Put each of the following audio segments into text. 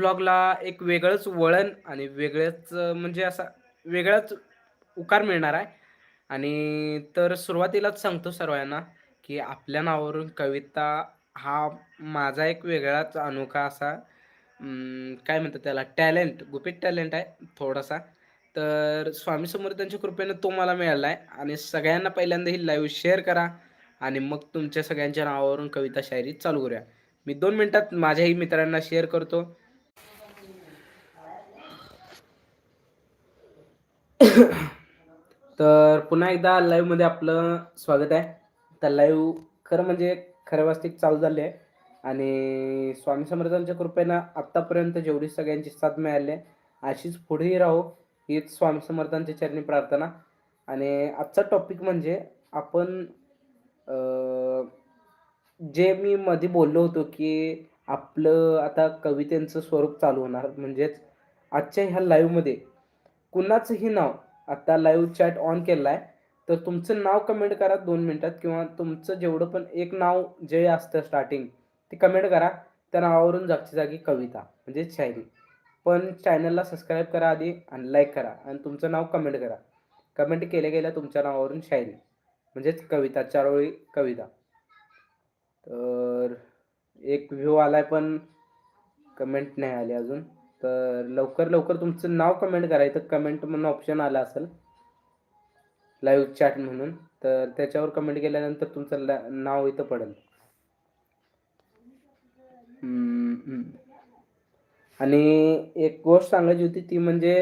ब्लॉगला एक वेगळंच वळण आणि वेगळंच म्हणजे असा वेगळाच उकार मिळणार आहे आणि तर सुरुवातीलाच सांगतो सर्वांना, की आपल्या नावावरून कविता हा माझा एक वेगळाच अनोखा असा काय म्हणतात त्याला टॅलेंट, गुपित टॅलेंट आहे थोडासा. तर स्वामी समर्थांच्या कृपेनं तो मला मिळाला आहे आणि सगळ्यांना पहिल्यांदा ही लाईव्ह शेअर करा आणि मग तुमच्या सगळ्यांच्या नावावरून कविता शायरी चालू करूया. मी दोन मिनटात माझ्याही मित्रांना शेअर करतो. तर पुन्हा एकदा लाईव्हमध्ये आपलं स्वागत आहे. तर लाईव्ह खरं म्हणजे खरं वास्तविक चालू झाली आहे आणि स्वामी समर्थांच्या कृपेनं आत्तापर्यंत जेवढी सगळ्यांची साथ मिळाली आहे, अशीच पुढेही राहो, हीच स्वामी समर्थांच्या चरणी प्रार्थना. आणि आजचा टॉपिक म्हणजे आपण जे मी मध्ये बोललो होतो, की आपलं आता कवितेंचं स्वरूप चालू होणार. म्हणजेच आजच्या ह्या लाईव्हमध्ये कुणाचंही नाव आता लाईव्ह चॅट ऑन केला आहे, तर तुमचं नाव कमेंट करा दोन मिनिटात किंवा तुमचं जेवढं पण एक नाव जे असतं स्टार्टिंग ते कमेंट करा. त्या नावावरून जागच्या जागी कविता म्हणजे शायरी. पण चॅनलला सबस्क्राईब करा आधी आणि लाईक करा आणि तुमचं नाव कमेंट करा. कमेंट केल्या गेल्या तुमच्या नावावरून शायरी म्हणजेच कविता, चारोळी कविता. तर एक व्ह्यू आलाय पण कमेंट नाही आली अजून. तर लवकर-लवकर तुमचं नाव कमेंट करायचं कमेंट म्हणून ऑप्शन आलं असेल. लाईव्ह चॅट म्हणून. तर त्याच्यावर कमेंट केल्यानंतर तुमचं नाव इथं पडेल. आणि एक गोष्ट सांगायची होती ती म्हणजे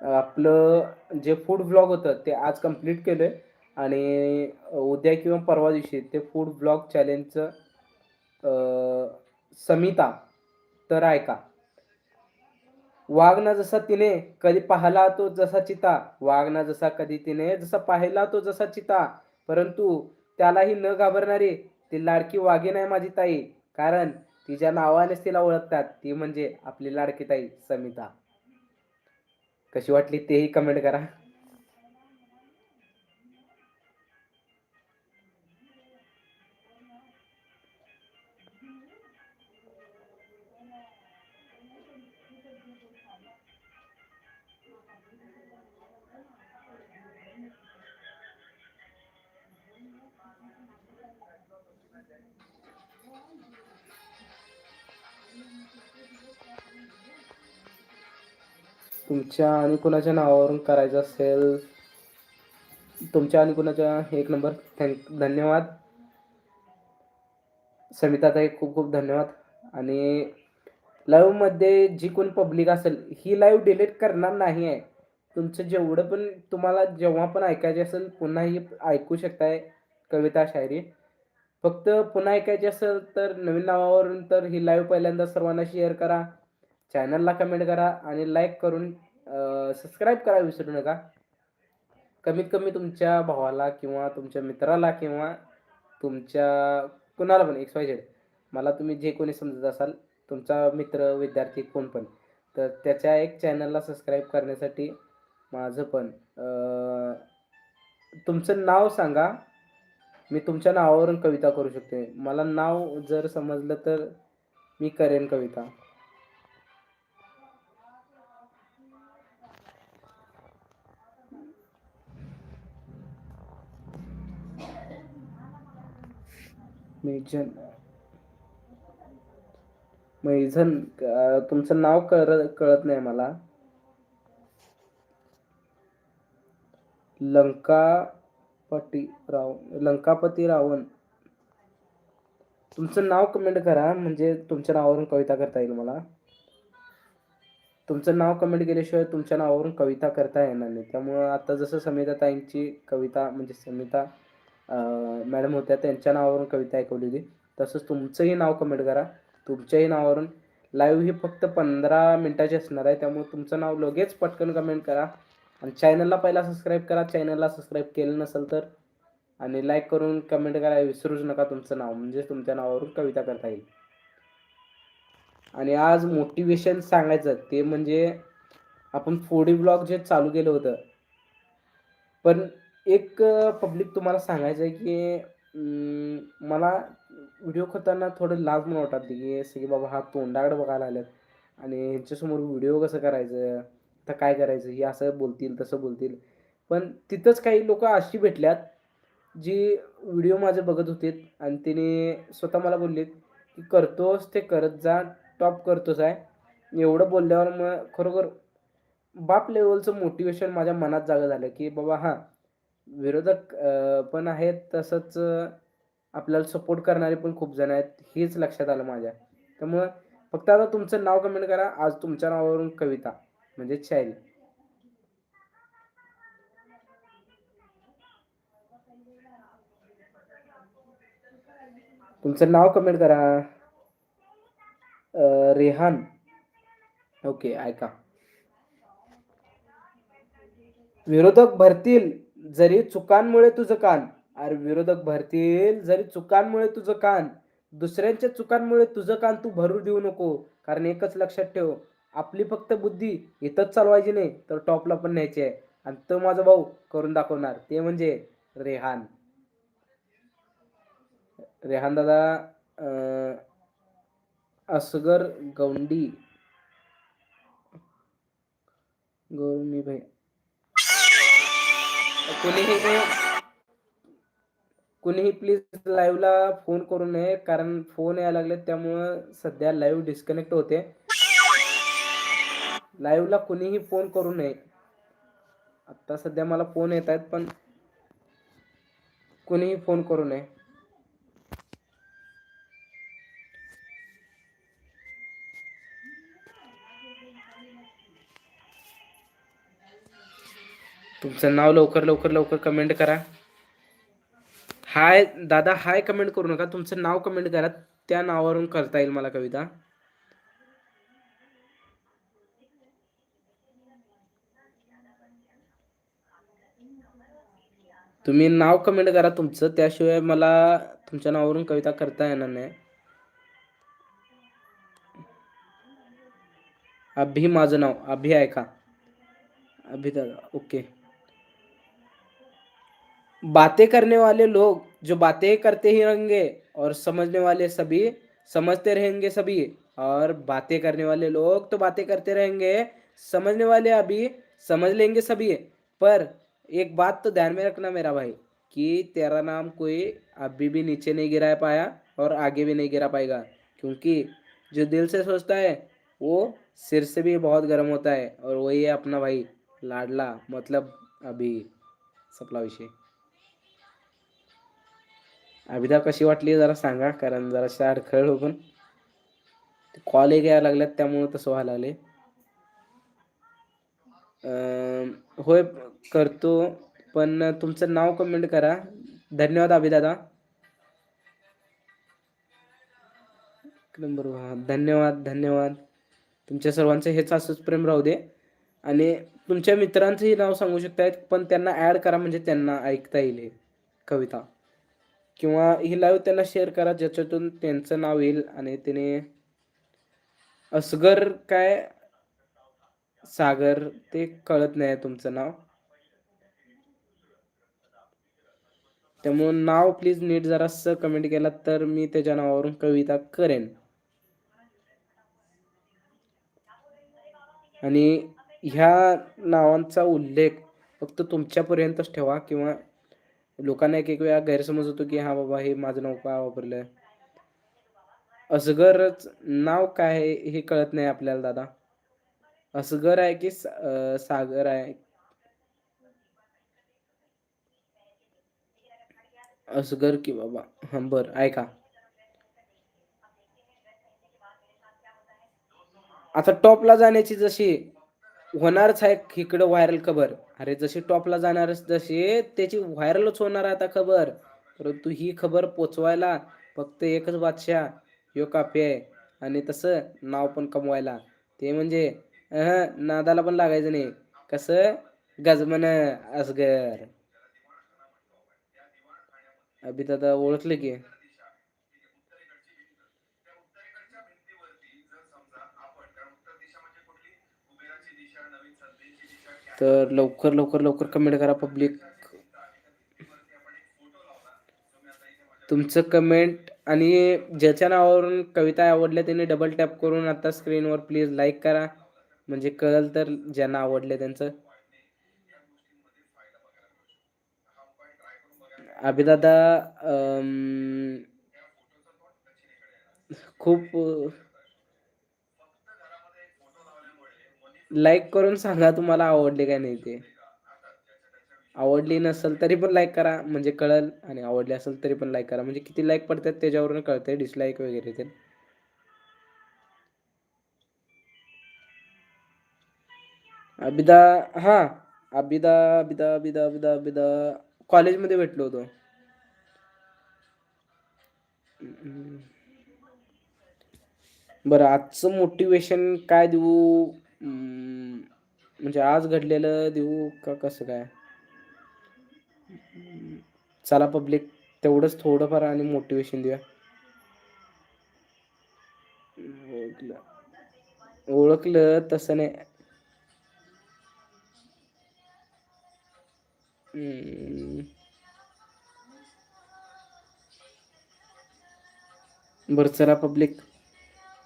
आपलं जे फूड ब्लॉग होतं ते आज कंप्लीट केलंय आणि उद्या किंवा परवा दिवशी ते फूड ब्लॉग चॅलेंजचं समिता तर ऐका. वाघ जसा तिने कधी पाहिला तो जसा चिता, वाघ जसा कधी तिने जसा पाहिला तो जसा चिता, परंतु त्यालाही न घाबरणारी ती लाडकी वाघीण आहे माझी ताई. कारण तिच्या नावानेच तिला ओळखतात. ती म्हणजे आपली लाडकी ताई समिता. कशी वाटली तेही कमेंट करा. तुमच्या आणि कुणाच्या नावावरून करायचं असेल तुमच्या आणि कुणाच्या एक नंबर थँक धन्यवाद. समिताताई खूप-खूप धन्यवाद. आणि लाईव्हमध्ये जी कोण पब्लिक असेल, ही लाईव्ह डिलीट करणार नाही आहे. तुमचं जेवढं पण तुम्हाला जेव्हा पण ऐकायचे असेल पुन्हा ही ऐकू शकताय कविता, शायरी. फक्त पुन्हा ऐकायची असेल तर नवीन नावावरून तर ही लाईव्ह पहिल्यांदा सर्वांना शेअर करा. चॅनलला कमेंट करा आणि लाईक करून सबस्क्राईब करायला विसरू नका. कमीत कमी तुमच्या भावाला किंवा तुमच्या मित्राला किंवा तुमच्या कुणाला पण एक्स-वाय-झेड मला तुम्ही जे कोणी समजत असाल, तुमचा मित्र, विद्यार्थी कोण पण, तर त्याच्या एक चॅनलला सबस्क्राईब करण्यासाठी माझं पण तुमचं नाव सांगा. मी तुमच्या नावावरून कविता करू शकते. मला नाव जर समजलं तर मी करेन कविता. मेजन मैझन तुमचं नाव कळ कळत नाही मला. लंकापती राव लंकापती रावण. तुमचं नाव कमेंट करा म्हणजे तुमच्या नावावरून कविता करता येईल मला. तुमचं नाव कमेंट केल्याशिवाय तुमच्या नावावरून कविता करता येणार नाही. त्यामुळं आता जसं समिता ताईंची कविता म्हणजे समिता मॅडम होत्या त्यांच्या नावावरून कविता ऐकवली होती. तसंच तुमचंही नाव कमेंट करा. तुमच्याही नावावरून लाईव्ह ही फक्त 15 मिनिटाची असणार आहे. त्यामुळे तुमचं नाव लगेच पटकन कमेंट करा आणि चॅनलला पहिला सबस्क्राईब करा. चॅनलला सबस्क्राईब केलं नसेल तर आणि लाईक करून कमेंट करायला विसरूच नका तुमचं नाव. म्हणजे तुमच्या नावावरून कविता करता येईल. आणि आज मोटिवेशन सांगायचं ते म्हणजे आपण फूडी ब्लॉग जे चालू केलं होतं. पण एक पब्लिक तुम्हाला सांगायचं आहे, की मला व्हिडिओ करताना थोडं लाज म्हणून वाटत की सगळे बाबा हा तोंडाकडे बघायला आल्यात आणि ह्यांच्यासमोर व्हिडिओ कसं करायचं? आता काय करायचं? हे असं बोलतील तसं बोलतील. पण तिथंच काही लोक अशी भेटल्यात जी व्हिडिओ माझे बघत होते आणि तिने स्वतः मला बोलले की करतोस ते करत जा टॉप करतोस आहे. एवढं बोलल्यावर मग खरोखर बाप लेवलचं मोटिवेशन माझ्या मनात जागं झालं की बाबा हां विरोधक पण आहेत तसंच आपल्याला सपोर्ट करणारे पण खूप जण आहेत हेच लक्षात आलं माझ्या. त्यामुळं फक्त आता तुमचं नाव कमेंट करा आज तुमच्या नावावरून कविता म्हणजे शायरी तुमचं नाव कमेंट करा. रेहान. ओके ऐका. विरोधक भरतील. जरी चुकांमुळे तुझं कान अरे विरोधक भरतील जरी चुकांमुळे तुझं कान दुसऱ्यांच्या चुकांमुळे तुझं कान तू भरू देऊ नको. कारण एकच लक्षात ठेव आपली फक्त बुद्धी इथंच चालवायची नाही तर टॉपला पण न्यायची आहे. आणि तो माझा भाऊ करून दाखवणार ते म्हणजे रेहान. रेहान दादा असगर गौंडी. गौरमी भाई कुणीही कुणीही प्लीज लाईव्हला फोन करू नये कारण फोन यायला लागले त्यामुळं सध्या लाईव्ह डिस्कनेक्ट होते. लाईव्हला कुणीही फोन करू नये. आता सध्या मला फोन येत आहेत पण कुणीही फोन करू नये. तुमचं नाव लवकर लवकर लवकर कमेंट करा. हाय दादा हाय कमेंट करू नका. तुमचं नाव कमेंट करा. त्या नावावरून करता येईल मला कविता. तुम्ही नाव कमेंट करा तुमचं. त्याशिवाय मला तुमच्या नावावरून कविता करता येणार नाही. अभि माझं नाव. अभि ऐका अभि दादा. ओके. बातें करने वाले लोग जो बातें करते ही रहेंगे और समझने वाले सभी समझते रहेंगे सभी, और बातें करने वाले लोग तो बातें करते रहेंगे, समझने वाले अभी समझ लेंगे सभी। पर एक बात तो ध्यान में रखना मेरा भाई, कि तेरा नाम कोई अभी भी नीचे नहीं गिरा पाया और आगे भी नहीं गिरा पाएगा, क्योंकि जो दिल से सोचता है, वो सिर से भी बहुत गर्म होता है, और वही है अपना भाई, लाडला मतलब अभी सपला विषय। अभिदा कशी वाटली जरा सांगा कारण जराशा अडखळ पण कॉल एक यायला लागल्यात त्यामुळे तसं व्हायला लागले होय करतो पण तुमचं नाव कमेंट करा. धन्यवाद अभिदादा. नंबर धन्यवाद धन्यवाद. तुमच्या सर्वांचं हेच असंच प्रेम राहू दे. आणि तुमच्या मित्रांचंही नाव सांगू शकतायत पण त्यांना ॲड करा म्हणजे त्यांना ऐकता येईल कविता. किंवा ही लाईव्ह त्यांना शेअर करा ज्याच्यातून त्यांचं नाव येईल आणि त्याने असगर काय? सागर ते कळत नाही तुमचं नाव. त्यामुळे नाव प्लीज नीट जरासं कमेंट केला तर मी त्याच्या नावावरून कविता करेन. आणि ह्या नावांचा उल्लेख फक्त तुमच्यापर्यंतच ठेवा किंवा लोकांना एक एक वेळा गैरसमज होतो की हा बाबा हे माझं नाव का वापरलं असगरच नाव काय आहे हे कळत नाही आपल्याला दादा. असगर आहे की सागर आहे? असगर की बाबा. हा बर ऐका. आता टॉपला जाण्याची जशी होणारच आहे इकडं व्हायरल खबर. अरे जशी टॉपला जाणारच तशी त्याची व्हायरलच होणार आता खबर. परंतु ही खबर पोचवायला फक्त एकच बादशाह यो काफी आहे. आणि तसं नाव पण कमवायला. ते म्हणजे नादाला पण लागायचं नाही. कसं? गजमन असगर. अभि दादा ओळखलं की? तर लवकर लवकर लवकर कमेंट करा पब्लिक तुमचं कमेंट आणि ज्याच्या नावावरून कविता आवडल्या त्यांनी डबल टॅप करून आता स्क्रीनवर प्लीज लाईक करा. म्हणजे कळल तर ज्यांना आवडले त्यांचं. अभिदादा खूप लाईक करून सांगा तुम्हाला आवडले काय नाही ते. आवडली नसेल तरी पण लाईक करा म्हणजे कळल आणि आवडली असेल तरी पण लाईक करा. म्हणजे किती लाईक पडतात त्याच्यावरून कळते डिसलाईक वगैरे ते. अबिदा हा अबिदा अबिदा अबिदा अबिदा अबिदा. कॉलेजमध्ये भेटलो होतो. बरं आजचं मोटिवेशन काय देऊ? म्हणजे आज घडलेलं देऊ का कसं काय? चला पब्लिक तेवढंच थोडंफार आणि मोटिवेशन देऊया. ओळखलं. ओळखलं तसं नाही. बरं चला पब्लिक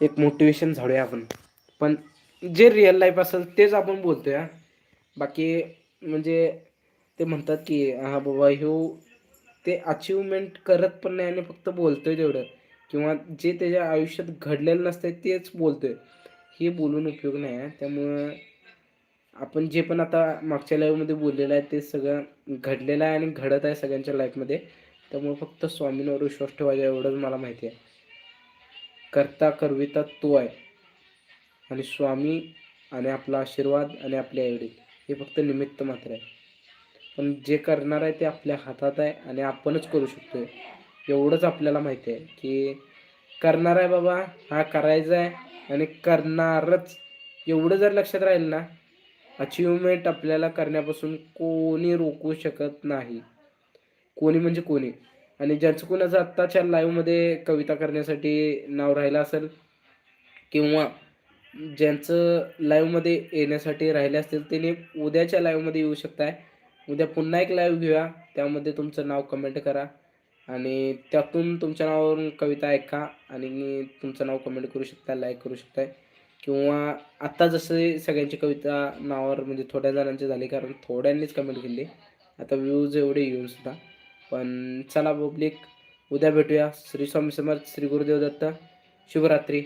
एक मोटिवेशन झाडूया आपण. पण जे रिअल लाईफ असेल तेच आपण बोलतोय हा. बाकी म्हणजे ते म्हणतात की हा बाबा ह्यो ते अचिव्हमेंट करत पण नाही आणि फक्त बोलतोय तेवढं. किंवा जे त्याच्या आयुष्यात घडलेलं नसतंय तेच बोलतोय. हे बोलून उपयोग नाही आहे त्यामुळं आपण जे पण आता मागच्या लाईव्हमध्ये बोललेलं आहे ते सगळं घडलेलं आहे आणि घडत आहे सगळ्यांच्या लाईफमध्ये त्यामुळे फक्त स्वामींवर विश्वास ठेवायचा एवढंच मला माहिती आहे. करता करविता तो आहे. आणि स्वामी आणि आपला आशीर्वाद आणि आपले आईवडील हे फक्त निमित्त मात्र आहे. पण जे करणार आहे ते आपल्या हातात आहे आणि आपणच करू शकतो एवढंच आपल्याला माहिती आहे की करणार आहे बाबा हा करायचा आहे आणि करणारच. एवढं जर लक्षात राहील ना अचिव्हमेंट आपल्याला करण्यापासून कोणी रोखू शकत नाही. कोणी म्हणजे कोणी. आणि ज्याचं कोणाचं आत्ताच्या लाईव्हमध्ये कविता करण्यासाठी नाव राहिलं असेल किंवा ज्यांचं लाईव्हमध्ये येण्यासाठी राहिले असतील त्यांनी उद्याच्या लाईव्हमध्ये येऊ शकताय. उद्या पुन्हा एक लाईव्ह घेऊया. त्यामध्ये तुमचं नाव कमेंट करा. आणि त्यातून तुमच्या नावावरून कविता ऐका. आणि तुमचं नाव कमेंट करू शकता लाईक करू शकताय. किंवा आत्ता जसं सगळ्यांची कविता नावावर म्हणजे थोड्या जणांची झाली कारण थोड्यांनीच कमेंट केली. आता व्ह्यूज एवढे येऊन सुद्धा. पण चला पब्लिक उद्या भेटूया. श्री स्वामी समर्थ श्री गुरुदेव दत्त. शुभरात्री.